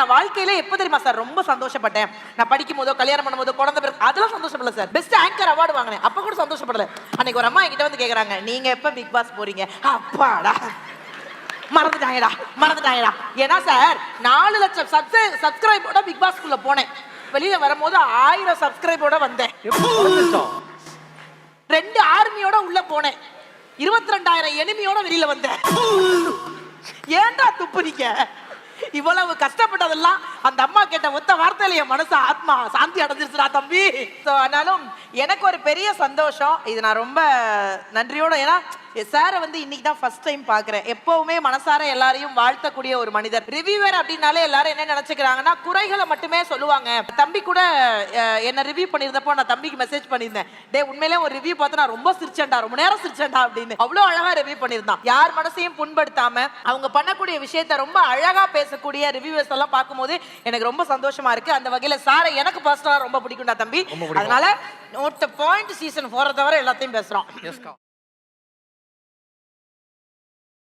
நான் வாழ்க்கையில எப்ப தெரியுமா சார் ரொம்ப சந்தோஷப்பட்டேன். நான் படிக்கும் போதோ கல்யாணம் பண்ணும்போதோ குழந்தை பிறகு அதெல்லாம் சந்தோஷப்படல சார். பெஸ்ட் ஆங்கர் அவார்டு வாங்கினேன். அப்ப கூட சந்தோஷப்படல. அன்னைக்கு ஒரு அம்மா என்கிட்ட வந்து கேக்குறாங்க நீங்க எப்ப பிக் பாஸ் போறீங்க? அப்பாடா. மறந்துட்டாங்கடா மறந்துட்டாங்கடா. ஏன்னா சார் நாலு லட்சம் சப்ஸ்கிரைபோட பிக் பாஸ்க்குள்ள போனேன். வெளியில வரும்போது ஆயிரம் சப்ஸ்கிரைபோட வந்தேன். ரெண்டு ஆர்மியோட உள்ள போனேன். இருபத்தி ரெண்டாயிரம் எனிமியோட வெளியில வந்தேன். ஏன்டா துப்புறீங்க இவ்வளவு கஷ்டப்பட்டதெல்லாம் அந்த அம்மா கேட்ட ஒத்த வார்த்தையில என் மனசு ஆத்மா சாந்தி அடைஞ்சிருச்சுடா தம்பி. ஸோ ஆனாலும் எனக்கு ஒரு பெரிய சந்தோஷம். இது நான் ரொம்ப நன்றியோட ஏன்னா சாரை வந்து இன்னைக்கு தான் ஃபர்ஸ்ட் டைம் பார்க்குறேன் எப்பவுமே மனசார எல்லாரையும் வாழ்த்தக்கூடிய ஒரு மனிதர். ரிவ்யூவர் அப்படின்னாலே எல்லாரும் என்ன நினைச்சுக்கிறாங்கன்னா குறைகளை மட்டுமே சொல்லுவாங்க. தம்பி கூட என்னை என்ன ரிவ்யூ பண்ணியிருந்தப்போ நான் தம்பிக்கு மெசேஜ் பண்ணியிருந்தேன். டே உண்மையிலே ஒரு ரிவ்யூ பார்த்து நான் ரொம்ப சிரிச்சேன்டா ரொம்ப நேரம் சிரிச்சேன்டா அப்படின்னு. அவ்வளோ அழகா ரிவ்யூ பண்ணியிருந்தான். யார் மனசையும் புண்படுத்தாம அவங்க பண்ணக்கூடிய விஷயத்த ரொம்ப அழகா பேசக்கூடிய ரிவ்யூவர்ஸ் எல்லாம் பார்க்கும்போது எனக்கு ரொம்ப சந்தோஷமா இருக்கு. அந்த வகையில சாரை எனக்கு பர்சனலா ரொம்ப பிடிக்கும்டா தம்பி. அதனால நோட் பாயிண்ட் சீசன் போற தவிர எல்லாத்தையும் பேசுறோம்.